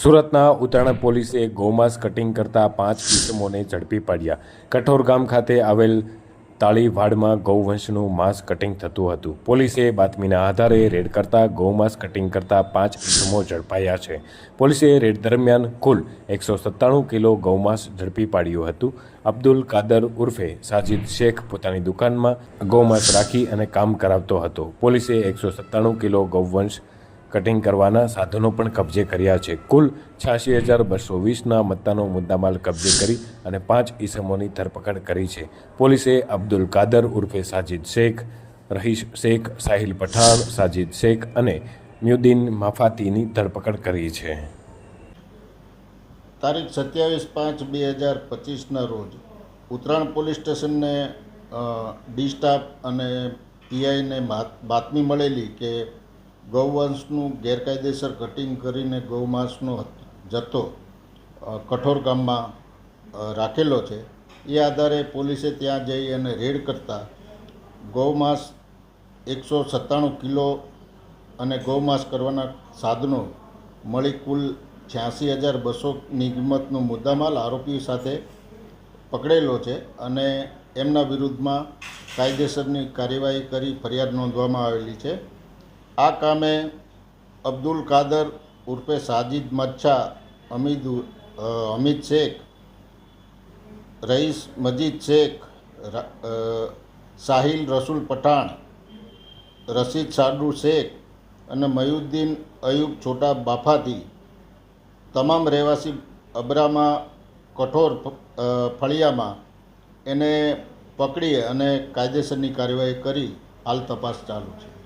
સુરતના ઉત્તરાયણ પોલીસે ગૌમાંસ કટિંગ કરતા પાંચ કિસમોને ઝડપી પાડ્યા. કઠોર ગામ ખાતે આવેલ તાળીવાડમાં ગૌવંશનું માંસ કટિંગ થતું હતું. પોલીસે બાતમીના આધારે રેડ કરતા ગૌમાંસ કટિંગ કરતા પાંચ ઇસમો ઝડપાયા છે. પોલીસે રેડ દરમિયાન કુલ એકસો સત્તાણું કિલો ગૌમાંસ ઝડપી પાડ્યું હતું. અબ્દુલ કાદર ઉર્ફે સાજિદ શેખ પોતાની દુકાનમાં ગૌમાંસ રાખી અને કામ કરાવતો હતો. પોલીસે એકસો સત્તાણું કિલો ગૌવંશ કટિંગ કરવાના સાધનો પણ કબજે કર્યા છે. કુલ છ્યાસી હજાર બસો વીસના મત્તાનો મુદ્દામાલ કબજે કરી અને પાંચ ઈસમોની ધરપકડ કરી છે. પોલીસે અબ્દુલ કાદર ઉર્ફે સાજિદ શેખ, રહીશ શેખ, સાહિલ પઠાણ, સાજિદ શેખ અને મ્યુદ્દીન માફાતીની ધરપકડ કરી છે. તારીખ સત્યાવીસ પાંચ બે હજાર પચીસના રોજ ઉત્તરાયણ પોલીસ સ્ટેશનને ડી સ્ટાફ અને પીઆઈને બાતમી મળેલી કે ગૌવંશનું ગેરકાયદેસર કટિંગ કરીને ગૌમાંસનો જથ્થો કઠોર ગામમાં રાખેલો છે, એ આધારે પોલીસે ત્યાં જઈ અને રેડ કરતા ગૌમાંસ એકસો સત્તાણું કિલો અને ગૌમાંસ કરવાના સાધનો મળી કુલ છ્યાસી હજાર બસોની કિંમતનો મુદ્દામાલ આરોપી સાથે પકડેલો છે અને એમના વિરુદ્ધમાં કાયદેસરની કાર્યવાહી કરી ફરિયાદ નોંધવામાં આવેલી છે. આ કામે અબ્દુલ કાદર ઉર્ફે સાજિદ મચ્છા, અમીદ અમિત શેખ, રઈસ મજીદ શેખ સાહિલ રસુલ પઠાણ, રશીદ સાડુ શેખ અને મયુદ્દીન અયુબ છોટા બાફાથી તમામ રહેવાસી અબરામાં કઠોર ફળિયામાં એને પકડી અને કાયદેસરની કાર્યવાહી કરી. હાલ તપાસ ચાલુ છે.